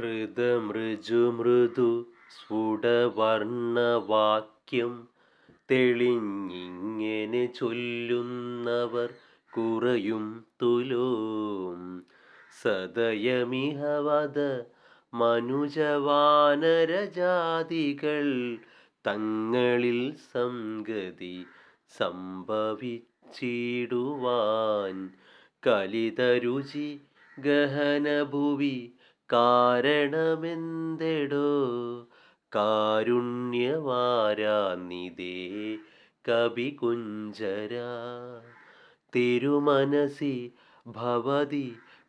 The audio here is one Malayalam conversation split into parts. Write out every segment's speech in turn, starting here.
ഹൃദമൃജുമൃദു സ്ഫുടവർണവാക്യം തെളിഞ്ഞിങ്ങനെ ചൊല്ലുന്നവർ കുറയും തുലോം. സദയമിഹവത മനുജവാനരജാതികൾ തങ്ങളിൽ സംഗതി സംഭവിച്ചിടുവാൻ കലിതരുചി ഗഹനഭുവി കാരണമെന്തെടോ? കാരുണ്യവാരാനിതേ കവികുഞ്ചര തിരുമനസി ഭവതി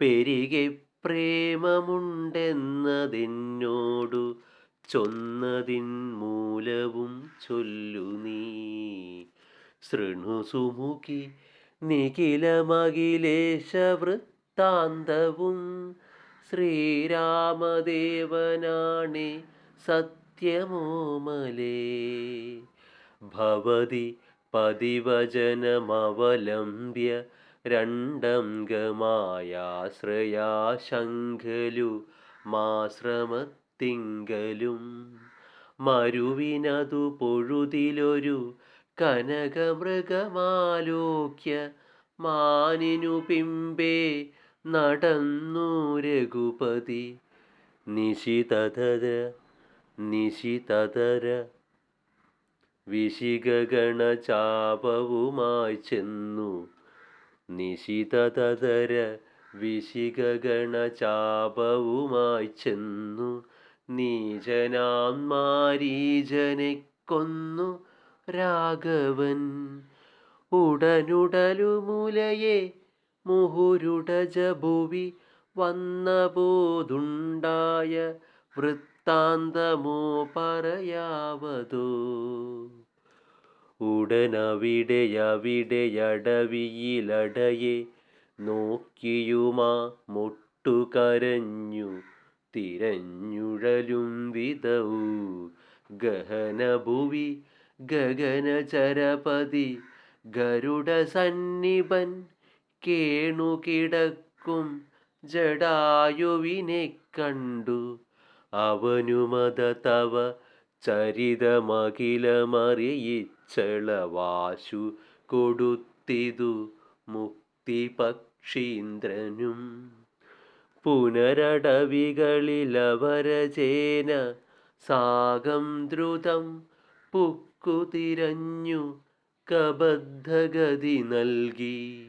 പെരികെ പ്രേമമുണ്ടെന്നതെന്നോടു ചൊന്നതിൻ മൂലവും ചൊല്ലു നീ ശൃണുസുമുഖി നിഖിലമഖിലേശവൃത്താന്തവും ശ്രീരാമദേവനാണി സത്യമോമലേ. ഭവതി പതിവചനമവലംബ്യ രണ്ടംഗമായാശ്രയാശങ്കലു മാശ്രമത്തിങ്കലും. മരുവിനതു പൊഴുതിലൊരു കനകമൃഗമാലോക്യ മാനിനു പിമ്പേ നടന്നു രഘുപതി നിശിതതര നിശിതതര വിശികഗണചാപവുമായി ചെന്നു. നിശിതതര വിശികഗണചാപവുമായി ചെന്നു. നീചനാം കൊന്നു രാഘവൻ. ഉടനുടലുമുലയെ മുഹുരുടജഭുവി വന്നപോതുണ്ടായ വൃത്താന്തമോ പറയാവതോ? ഉടനവിടെയവിടെയടവിയിലടയെ നോക്കിയുമാ മുട്ടുകരഞ്ഞു തിരഞ്ഞുഴലും വിധൗ ഗഹനഭുവി ഗഗനചരപതി ഗരുഡസന്നിഭൻ കേണുകിടക്കും ജടായുവിനെ കണ്ടു. അവനുമത തവ ചരിതമകിലമറിയിച്ചളവാശു കൊടുത്തിതു മുക്തിപക്ഷീന്ദ്രനും. പുനരടവികളിലവരചേന സാഗം ദ്രുതം പുക്കുതിരഞ്ഞു കബദ്ധഗതി നൽകി.